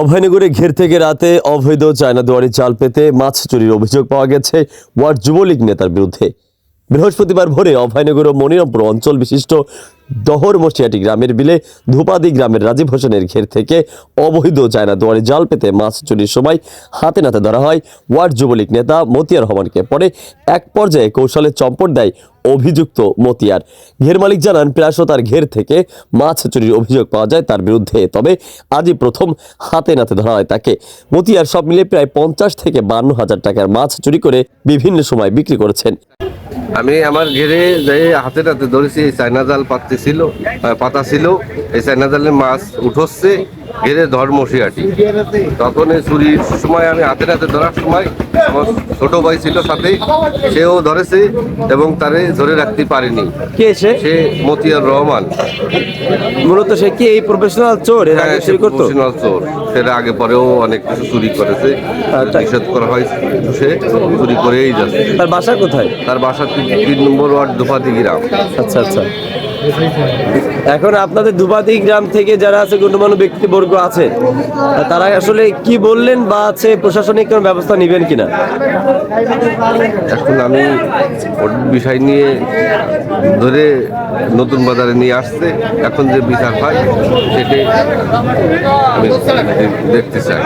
অভয়নগরে ঘের থেকে রাতে অবৈধ চায়না দুয়ারি চাল পেতে মাছ চুরির অভিযোগ পাওয়া গেছে ওয়ার্ড যুবলীগ নেতার বিরুদ্ধে। বৃহস্পতিবার ভোরে অভয়নগর ও মনিরামপুর অঞ্চল বিশিষ্ট দহর মশিয়াটি গ্রামের বিলে ধূপাদি গ্রামের রাজীব হোসেনের ঘের থেকে অবৈধ চায়না দুয়ারি জাল পেতে মাছ চুরির সময় হাতে নাতে ধরা হয়। ওয়ার্ড যুবলীগ নেতা মতিয়ার রহমানকে পরে এক পর্যায়ে কৌশলে চম্পট দেয় অভিযুক্ত মতিয়ার। ঘের মালিক জানান প্রায়শ তার ঘের থেকে মাছ চুরির অভিযোগ পাওয়া যায় তার বিরুদ্ধে, তবে আজই প্রথম হাতে নাতে ধরা হয় তাকে। মতিয়ার সব মিলে প্রায় পঞ্চাশ থেকে বান্ন হাজার টাকার মাছ চুরি করে বিভিন্ন সময় বিক্রি করেছেন। আমি আমার ঘেরে যে হাতে হাতে ধরেছি এই চায়না জাল পাততে ছিল পাতা ছিল এই চায়না জালে মাছ উঠোচ্ছে ঘেরে ধর মশিয়াটি। তখন এই চুরির সময় আমি হাতে হাতে ধরার সময় আমার ছোট ভাই ছিল সাথে সেও ধরেছে এবং তারে ধরে রাখতে পারেনি। কে সে? সে মতিয়ার রহমান। মূলত সে কি এই প্রফেশনাল চোর? এর আগে হ্যাঁ, সে চুরি করতো? professional চোর। সেটা আগে পরেও অনেক কিছু চুরি করেছে। তাই? নিষেধ করা হয় সে চুরি করেই যাচ্ছে। তার বাসা কোথায়? তার বাসা তিন নম্বর ওয়ার্ড দুপাতি গ্রাম। আচ্ছা আচ্ছা। এখন আপনাদের দুবাদি গ্রাম থেকে যারা আছে গণ্যমান্য ব্যক্তিবর্গ আছে তারা আসলে কি বললেন বা আছে প্রশাসনিক কোনো ব্যবস্থা নেবেন কিনা? এখন আমি বিষয় নিয়ে ধরে নতুন বাজারে নিয়ে আসছে। এখন যে বিচার হয় সেটাই আমি দেখতে চাই।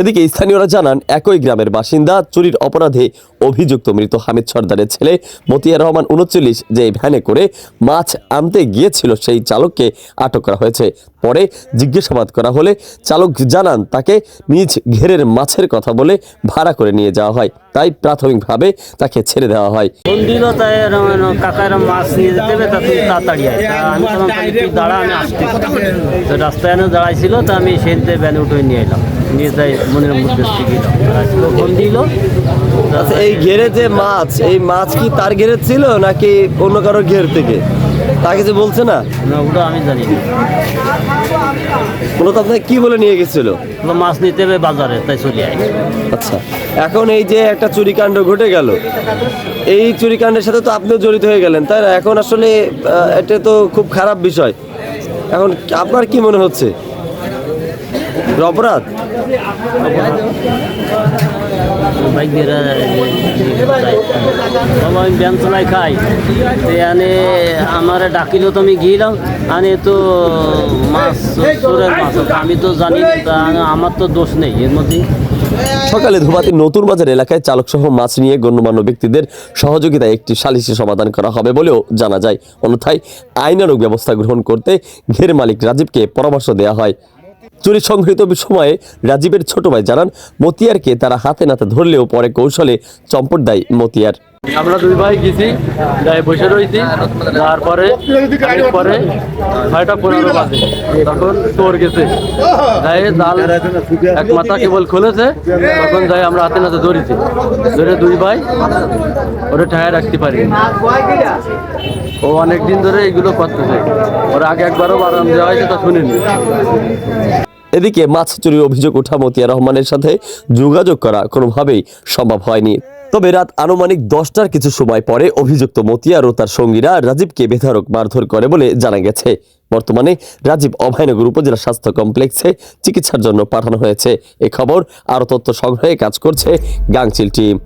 এদিকে স্থানীয়রা জানান, একই গ্রামের বাসিন্দা চুরির অপরাধে অভিযুক্ত মৃত হামিদ সর্দারের ছেলে মতিয়ার রহমান উনচল্লিশ যে ভ্যানে করে মাছ আনতে গিয়েছিল সেই চালককে আটক করা হয়েছে। পরে জিজ্ঞাসাবাদ করা হলে চালক জানান, তাকে নিজ ঘেরের মাছের কথা বলে ভাড়া করে নিয়ে যাওয়া হয়। তাই প্রাথমিকভাবে তাকে ছেড়ে দেওয়া হয়। আমি রাস্তায় দাঁড়াইছিল, তা আমি সেনতে ব্যানে উঠে নিয়ে এলাম। নিয়ে ফোন দিল। আচ্ছা এই ঘেরে যে মাছ এই মাছ কি তার ঘেরে ছিল নাকি অন্য কারও ঘের থেকে? তা কিছু বলছে না? না ওটা আমি জানি না। আপনাকে কি বলে নিয়ে গেছিল? মাছ নিতে হবে বাজারে তাই চলে আয়। আচ্ছা এখন এই যে একটা চুরিকাণ্ড ঘটে গেল এই চুরিকাণ্ডের সাথে তো আপনিও জড়িত হয়ে গেলেন তাই না? এখন আসলে এটা তো খুব খারাপ বিষয়। এখন আপনার কি মনে হচ্ছে? অপরাধ? বাইক দিয়ে আমি ব্যায়াম চলাই খাই। তো এনে আমার ডাকিল তো আমি গিয়েলাম। আনে তো মাছ আমি তো জানি আমার তো দোষ নেই এর মধ্যে। সকালে ধুবাতির নতুন বাজার এলাকায় চালকসহ মাছ নিয়ে গণ্যমান্য ব্যক্তিদের সহযোগিতায় একটি সালিসি সমাধান করা হবে বলেও জানা যায়। অন্যথায় আইনানুগ ব্যবস্থা গ্রহণ করতে ঘের মালিক রাজীবকে পরামর্শ দেওয়া হয়। চুরি সংঘটিত সময়ে রাজীবের ছোট ভাই জানান, মতিয়ারকে তারা হাতে নাতে ধরলেও পরে কৌশলে চম্পট দেয় মতিয়ার। আমরা দুই ভাই গেছি, গায়ে বসে রয়েছি তারপরে পরে ছয়টা পনেরো বাজে। তখন চোর গেছে। গায়ে জাল এক মাথা কেবল খুলেছে, তখন যাই আমরা হাতে নাতে ধরেছি। ধরে দুই ভাই, ওরে ঠায় রাখতে পারি ও অনেক দিন ধরে এগুলো করতেছে। ওরা আগে একবারও বারাম দেওয়া হয়েছে তা শুনিনি। এদিকে মাছ চুরির অভিযোগ ওঠা মতিয়া রহমানের সাথে যোগাযোগ করা কোনোভাবেই সম্ভব হয়নি। তবে রাত আনুমানিক দশটার কিছু সময় পরে অভিযুক্ত মতিয়ার ও তার সঙ্গীরা রাজীবকে বেধারক মারধর করে বলে জানা গেছে। বর্তমানে রাজীব অভয়নগর উপজেলা স্বাস্থ্য কমপ্লেক্সে চিকিৎসার জন্য পাঠানো হয়েছে। এ খবর আরও তথ্য সংগ্রহে কাজ করছে গাংচিল টিম।